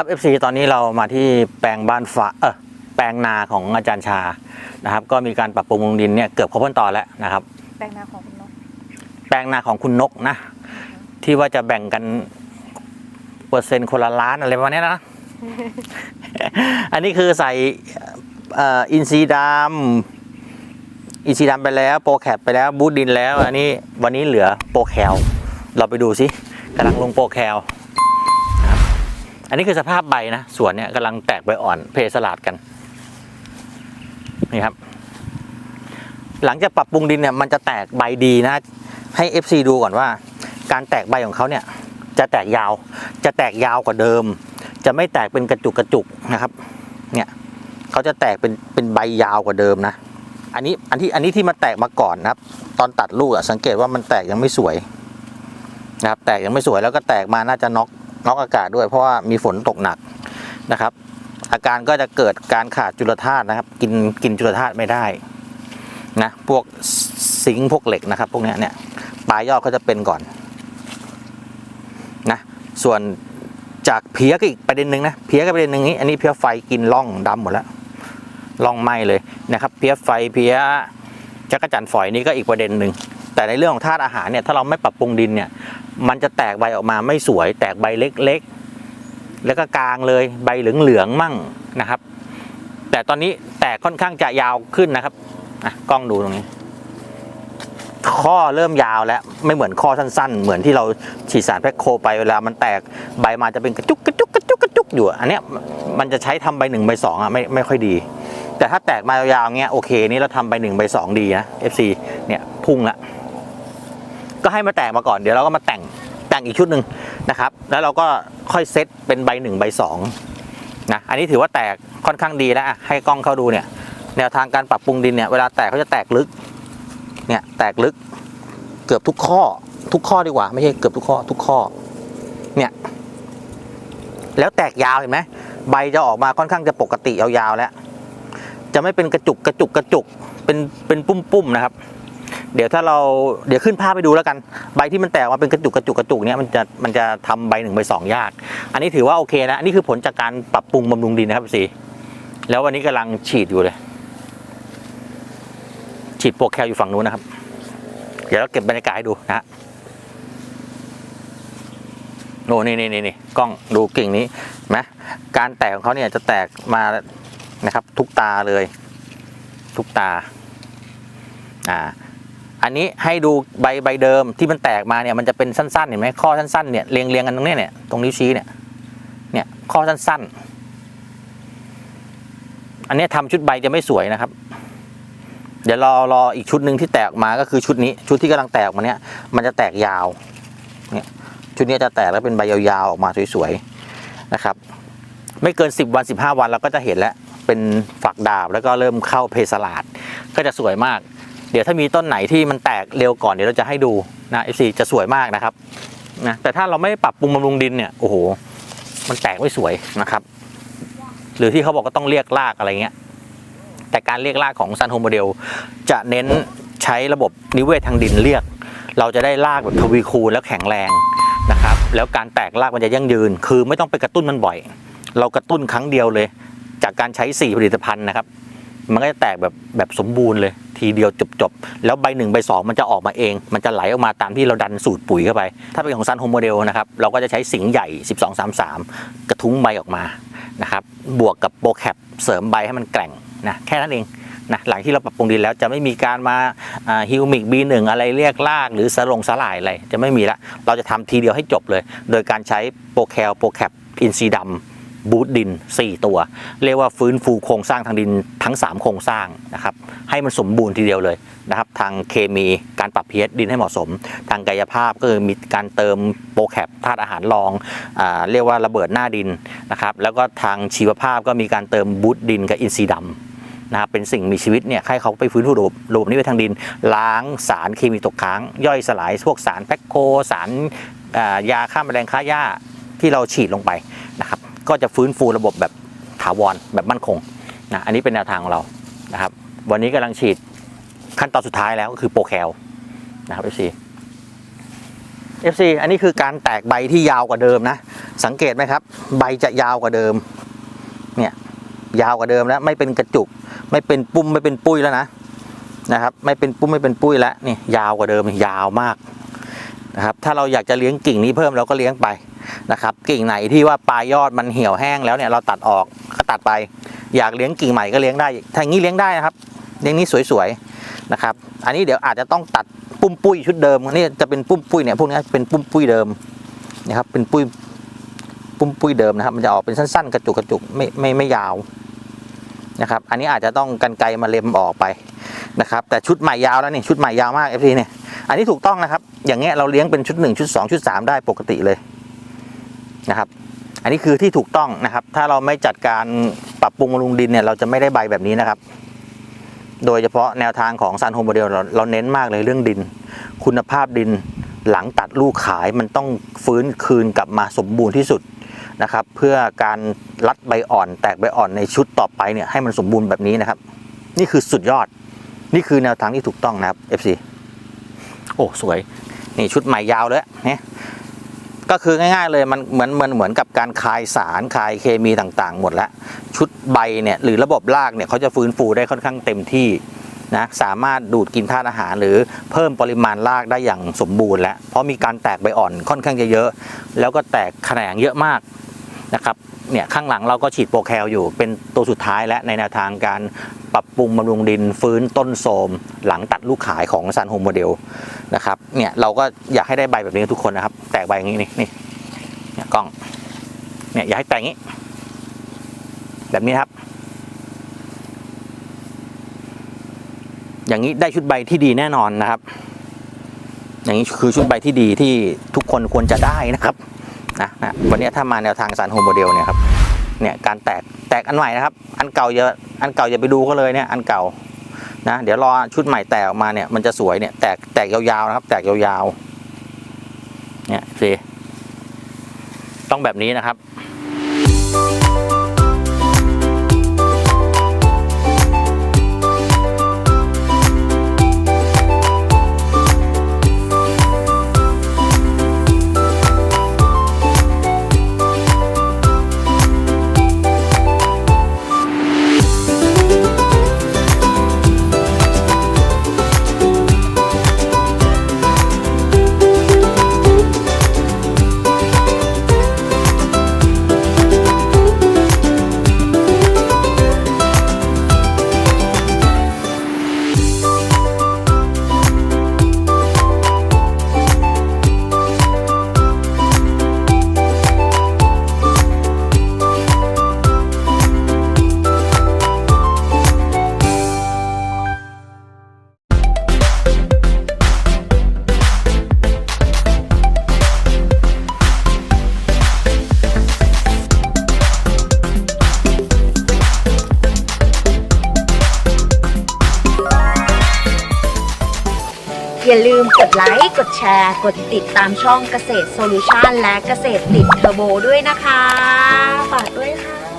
ครับ FC ตอนนี้เรามาที่แปลงบ้านฟ้าเออแปลงนาของอาจารย์ชานะครับ ก็มีการปรับปรุงลงดินเนี่ยเกือบครบขั้นตอนแล้วนะครับ แปลงนาของคุณนกแปลงนาของคุณนกนะ ที่ว่าจะแบ่งกันเปอร์เซ็นต์คนละล้านอะไรประมาณเนี้ยนะ อันนี้คือใส่เอ่ออินซีย์ดำอินซีย์ดำไปแล้วโปรแคปไปแล้วบูทดินแล้ว อันนี้วันนี้เหลือโปรแคลเราไปดูสิกำลังลงโปรแคลนะครับ อันนี้คือสภาพใบนะสวนเนี่ยกำลังแตกใบอ่อนเพสลาดกันนี่ครับ หลังจากปรับปรุงดินเนี่ยมันจะแตกใบดีนะ ให้ FC ดูก่อนว่า การแตกใบของเขาเนี่ย จะแตกยาว จะแตกยาวกว่าเดิม จะไม่แตกเป็นกระจุกกระจุกนะครับ เนี่ยเขาจะแตกเป็นเป็นใบยาวกว่าเดิมนะอันนี้อันที่อันนี้ที่มันแตกมาก่อนนะครับ ตอนตัดลูกอะสังเกตว่ามันแตกยังไม่สวยนะครับ แตกยังไม่สวยแล้วก็แตกมาน่าจะน็อก น็อกอากาศด้วยเพราะว่ามีฝนตกหนักนะครับ อาการก็จะเกิดการขาดจุลธาตุนะครับ กินกินจุลธาตุไม่ได้นะพวกซิงพวกเหล็กนะครับ พวกนี้เนี่ยปลายยอดเขาจะเป็นก่อนนะส่วนจากเพี้ยก็อีกประเด็นหนึ่งนะเพี้ยก็ประเด็นหนึ่งนี้ อันนี้เพี้ยไฟกินร่องดำหมดแล้วร่องไหมเลยนะครับ เพี้ยไฟเพี้ยจักรจันฝอยนี่ก็อีกประเด็นหนึ่งแต่ในเรื่องของธาตุอาหารเนี่ยถ้าเราไม่ปรับปรุงดินเนี่ย มันจะแตกใบออกมาไม่สวย แตกใบเล็กๆ แล้วก็กลางเลยใบเหลืองๆมั่งนะครับ แต่ตอนนี้แตกค่อนข้างจะยาวขึ้นนะครับกล้องดูตรงนี้ ข้อเริ่มยาวแล้วไม่เหมือนข้อสั้น ๆ เหมือนที่เราฉีดสารแพคโคไปเวลามันแตกใบมาจะเป็นกระจุกกระจุกกระจุกกระจุกอยู่ อันเนี้ยมันจะใช้ทำใบหนึ่งใบสองอะไม่ไม่ค่อยดี แต่ถ้าแตกมายาวๆเงี้ยโอเค นี่เราทำใบหนึ่งใบสองดีนะ FC เนี่ยพุ่งละ ก็ให้มาแตกมาก่อนเดี๋ยวเราก็มาแต่งแต่งอีกชุดหนึ่งนะครับ แล้วเราก็ค่อยเซตเป็นใบหนึ่งใบสองนะอันนี้ถือว่าแตกค่อนข้างดีแล้วให้กล้องเข้าดูเนี่ย แนวทางการปรับปรุงดินเนี่ยเวลาแตกเขาจะแตกลึกเนี่ยแตกลึกเกือบทุกข้อทุกข้อดีกว่า ไม่ใช่เกือบทุกข้อทุกข้อเนี่ยแล้วแตกยาวเห็นไหมใบจะออกมาค่อนข้างจะปกติยาวๆแล้ว จะไม่เป็นกระจุกกระจุกกระจุกเป็นเป็นปุ้มๆนะครับ เดี๋ยวถ้าเราเดี๋ยวขึ้นภาพไปดูแล้วกัน ใบที่มันแตกมาเป็นกระจุกกระจุกกระจุกเนี่ยมันจะมันจะทำใบหนึ่งใบสองยาก อันนี้ถือว่าโอเคนะอันนี้คือผลจากการปรับปรุงบำรุงดินนะครับสีแล้ววันนี้กำลังฉีดอยู่เลย ฉีดโปรแคลอยู่ฝั่งนู้นนะครับ เดี๋ยวเราเก็บบรรยากาศให้ดูนะฮะโน่นี่นี่นี่นี่กล้องดูกิ่งนี้ไหมการแตกของเขาเนี่ยจะแตกมานะครับ ทุกตาเลย ทุกตา อ่า อันนี้ให้ดูใบใบเดิมที่มันแตกมาเนี่ยมันจะเป็นสั้นๆเห็นไหมข้อสั้นๆเนี่ยเรียงเรียงกันตรงนี้เนี่ยตรงนิ้วชี้เนี่ยเนี่ยข้อสั้นๆ อันนี้ยทำชุดใบจะไม่สวยนะครับ เดี๋ยวรอรออีกชุดหนึ่งที่แตกมาก็คือชุดนี้ชุดที่กำลังแตกมาเนี้ยมันจะแตกยาวเนี่ยชุดนี้จะแตกแล้วเป็นใบยาวๆออกมาสวยๆนะครับ ไม่เกิน 10 วัน 15 วันเราก็จะเห็นแล้วเป็นฝักดาบแล้วก็เริ่มเข้าเพสลาดก็จะสวยมาก เดี๋ยวถ้ามีต้นไหนที่มันแตกเร็วก่อนเดี๋ยวเราจะให้ดูนะ FC จะสวยมากนะครับนะแต่ถ้าเราไม่ปรับปรุงบำรุงดินเนี่ยโอ้โหมันแตกไม่สวยนะครับ หรือที่เขาบอกก็ต้องเรียกรากอะไรเงี้ยแต่การเรียกรากของซันโฮโมเดลจะเน้นใช้ระบบนิเวศทางดินเรียก เราจะได้รากแบบทวีคูณแล้วแข็งแรงนะครับ แล้วการแตกรากมันจะยั่งยืน คือไม่ต้องไปกระตุ้นมันบ่อย เรากระตุ้นครั้งเดียวเลย จากการใช้ 4 ผลิตภัณฑ์นะครับ มันก็จะแตกแบบแบบสมบูรณ์เลย ทีเดียวจบจบๆแล้วใบหนึ่งใบสองมันจะออกมาเอง มันจะไหลออกมาตามที่เราดันสูตรปุ๋ยเข้าไป ถ้าเป็นของซันโฮโมเดลนะครับเราก็จะใช้สิงใหญ่ 1233 กระทุ้งใบออกมานะครับบวกกับโปรแคปเสริมใบให้มันแกร่งนะแค่นั้นเองนะหลังที่เราปรับปรุงดินแล้วจะไม่มีการมาฮิวมิก B1 อะไรเรียกลาก หรือสลงสลายอะไรจะไม่มีละเราจะทำทีเดียวให้จบเลย โดยการใช้โปรแคลโปรแคปอินซีดำ บูทดิน 4 ตัว เรียกว่าฟื้นฟูโครงสร้างทางดินทั้ง 3 โครงสร้างนะครับให้มันสมบูรณ์ทีเดียวเลยนะครับทางเคมีการปรับ pH ดินให้เหมาะสม ทางกายภาพก็คือมีการเติมโปรแคปธาตุอาหารรองอเรียกว่าระเบิดหน้าดินนะครับแล้วก็ทางชีวภาพก็มีการเติมบูทดินกับอินทรีย์ดำนะครับเป็นสิ่งมีชีวิตเนี่ยให้เขาไปฟื้นฟูระบบระบบนิเวศทางดิน ล้างสารเคมีตกค้าง ย่อยสลายพวกสารแพคโคสารยาฆ่าแมลงฆ่าหญ้าที่เราฉีดลงไป ก็จะฟื้นฟูระบบแบบถาวรแบบมั่นคงนะอันนี้เป็นแนวทางของเรานะครับวันนี้กำลังฉีดขั้นตอนสุดท้ายแล้วก็คือโปรแคลนะครับ FC FC อันนี้คือการแตกใบที่ยาวกว่าเดิมนะ สังเกตไหมครับ ใบจะยาวกว่าเดิมเนี่ยยาวกว่าเดิมแล้วไม่เป็นกระจุก ไม่เป็นปุ้มไม่เป็นปุ้ยแล้วนะนะครับ ไม่เป็นปุ้มไม่เป็นปุ้ยแล้วนี่ยาวกว่าเดิมยาวมากนะครับถ้าเราอยากจะเลี้ยงกิ่งนี้เพิ่มเราก็เลี้ยงไป นะครับกิ่งไหนที่ว่าปลายยอดมันเหี่ยวแห้งแล้วเนี่ยเราตัดออกก็ตัดไป อยากเลี้ยงกิ่งใหม่ก็เลี้ยงได้ถ้างนี้เลี้ยงได้นะครับเลี้ยงนี้สวยๆนะครับ อันนี้เดี๋ยวอาจจะต้องตัดปุ้มปุ้ยชุดเดิมอันนี่จะเป็นปุ้มปุ้ยเนี่ยพวกนี้เป็นปุ้มปุ้ยเดิมนะครับเป็นปุ้ยปุ้มปุ้ยเดิมนะครับ มันจะออกเป็นสั้นๆ กระจุกกระจุกไม่ไม่ไม่ยาวนะครับ อันนี้อาจจะต้องกันไกรมาเล็มออกไปนะครับ แต่ชุดใหม่ยาวแล้วนี่ชุดใหม่ยาวมากเอฟซีเนี่ยอันนี้ถูกต้องนะครับ อย่างเงี้ยเราเลี้ยงเป็นชุดหนึ่งชุดสองชุดสามได้ปกติเลย นะครับ อันนี้คือที่ถูกต้องนะครับ ถ้าเราไม่จัดการปรับปรุงบำรุงดินเนี่ยเราจะไม่ได้ใบแบบนี้นะครับ โดยเฉพาะแนวทางของซันโฮโมเดลเราเราเน้นมากเลยเรื่องดิน คุณภาพดินหลังตัดลูกขายมันต้องฟื้นคืนกลับมาสมบูรณ์ที่สุดนะครับ เพื่อการรัดใบอ่อน แตกใบอ่อนในชุดต่อไปเนี่ยให้มันสมบูรณ์แบบนี้นะครับ นี่คือสุดยอด นี่คือแนวทางที่ถูกต้องนะครับ FC โอ้ สวย นี่ชุดใหม่ยาวเลยเนี่ย ก็คือง่ายๆเลยมันเหมือนเหมือนเหมือนกับการคายสารคายเคมีต่างๆ หมดแล้วชุดใบเนี่ยหรือระบบรากเนี่ยเขาจะฟื้นฟูได้ค่อนข้างเต็มที่นะสามารถดูดกินธาตุอาหารหรือเพิ่มปริมาณรากได้อย่างสมบูรณ์แล้ว เพราะมีการแตกใบอ่อนค่อนข้างจะเยอะ แล้วก็แตกแขนงเยอะมากนะครับเนี่ยข้างหลังเราก็ฉีดโปรแคลอยู่เป็นตัวสุดท้ายและในแนวทางการปรับปรุงบำรุงดินฟื้นต้นโทมหลังตัดลูกขายของซันโฮมโมเดล นะครับ เนี่ยเราก็อยากให้ได้ใบแบบนี้ทุกคนนะครับ แตกใบอย่างนี้นี่นี่เนี่ยกล้อง เนี่ยอยากให้แตกงี้ แบบนี้ครับ อย่างนี้ได้ชุดใบที่ดีแน่นอนนะครับ อย่างนี้คือชุดใบที่ดีที่ทุกคนควรจะได้นะครับนะนะวันนี้ถ้ามาแนวทางสารโฮโมเดลเนี่ยครับ เนี่ยการแตกแตกอันใหม่นะครับ อันเก่าอย่าอันเก่าอย่าไปดูก็เลยเนี่ยอันเก่า นะเดี๋ยวรอชุดใหม่แตกออกมาเนี่ยมันจะสวยเนี่ยแตกแตกยาวๆนะครับ แตกยาวๆเนี่ยสิต้องแบบนี้นะครับ ไลค์ กดแชร์ กดติดตามช่องเกษตรโซลูชันและเกษตรติดเทอร์โบด้วยนะคะ ฝากด้วยค่ะ